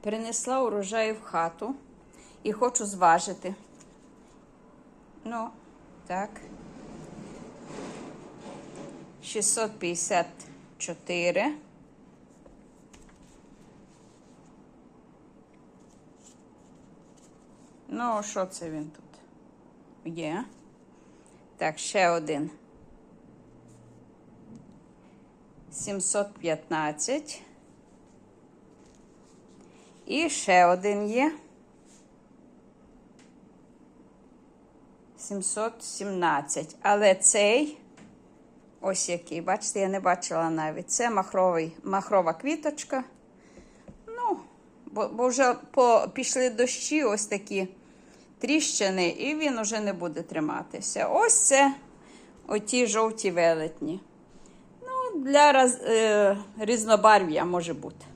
Принесла урожай в хату і хочу зважити. Ну, так. 654. Ну, що це він тут? Є. Так, ще один. 715. І ще один є. 717. Але цей, ось який, бачите, я не бачила навіть. Це махровий, махрова квіточка. Ну, бо, бо вже по, пішли дощі, ось такі тріщини, і він уже не буде триматися. Ось це оті жовті велетні. Ну, для роз, е, різнобарв'я може бути.